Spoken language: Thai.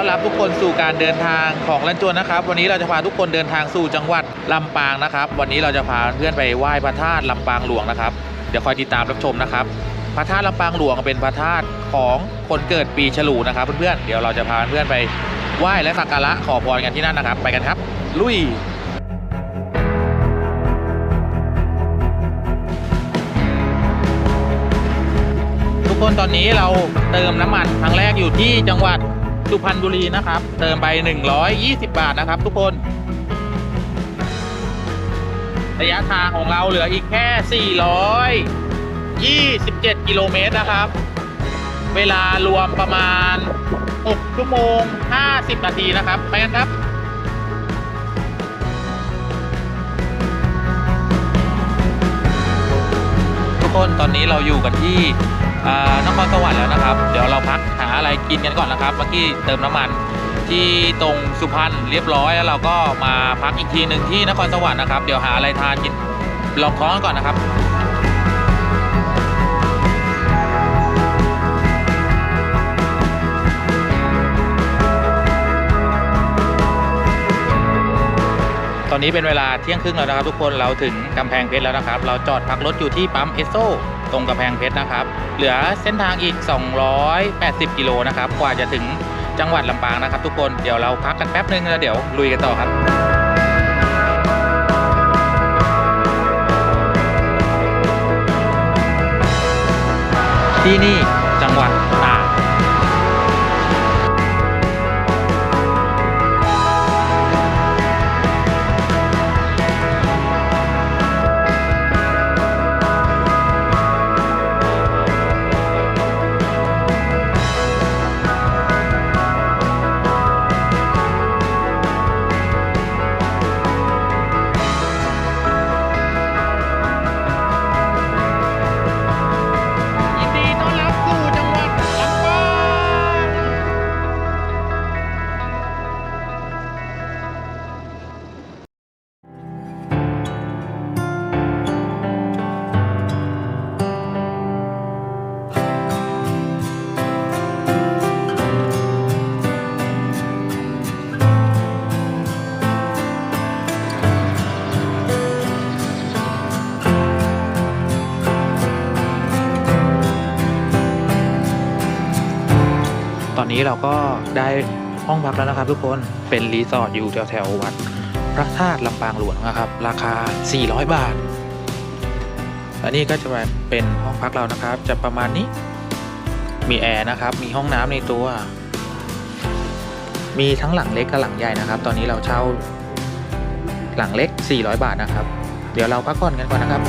อนรับทุกคนสู่การเดินทางของลันจวนนะครับ วันนี้เราจะพาทุกคนเดินทางสู่จังหวัดลำปางนะครับ วันนี้เราจะพาเพื่อนไปไหว้พระธาตุลำปางหลวงนะครับ เดี๋ยวคอยติดตามรับชมนะครับ พระธาตุลำปางหลวงเป็นพระธาตุของคนเกิดปีฉลูนะครับ เพื่อนๆ เดี๋ยวเราจะพาเพื่อนไปไหว้และสักการะขอพรกันที่นั่นนะครับ ไปกันครับ ลุยทุกคนตอนนี้เราเติมน้ำมันครั้งแรกอยู่ที่จังหวัด สุพรรณบุรีนะครับ เติมไป 120 บาทนะครับ ทุกคน ระยะทางของเราเหลืออีกแค่ 427 กิโลเมตรนะครับ เวลารวมประมาณ 6 ชั่วโมง 50 นาทีนะครับไปกันครับทุกคนตอนนี้เราอยู่กันที่ นครสวรรค์แล้วนะครับ เดี๋ยวเราพักหาอะไรกินกันก่อนนะครับ เมื่อกี้เติมน้ำมันที่ตรงสุพรรณเรียบร้อยแล้วเราก็มาพักอีกทีหนึ่งที่นครสวรรค์นะครับ เดี๋ยวหาอะไรทานกินลองท้องกันก่อนนะครับ ตอนนี้เป็นเวลาเที่ยงครึ่งแล้วนะครับ ทุกคนเราถึงกำแพงเพชรแล้วนะครับ เราจอดพักรถอยู่ที่ปั๊มเอสโซตรงกำแพงเพชรนะครับ เหลือเส้นทางอีก 280 กิโลนะครับ กว่าจะถึงจังหวัดลำปางนะครับ ทุกคนเดี๋ยวเราพักกันแป๊บนึงแล้วเดี๋ยวลุยกันต่อครับที่นี่จังหวัด อนนี้เราก็ได้ห้องพักแล้วนะครับทุกคนเป็นรีสอร์ทอยู่แถวแถววัดพระธาตุลำปางหลวงนะครับ ราคา 400 บาทและนี่ก็จะเป็นห้องพักเรานะครับ จะประมาณนี้ มีแอร์นะครับ มีห้องน้ำในตัว มีทั้งหลังเล็กกับหลังใหญ่นะครับ ตอนนี้เราเช่าหลังเล็ก 400 บาทนะครับ เดี๋ยวเราพักผ่อนกันก่อนนะครับ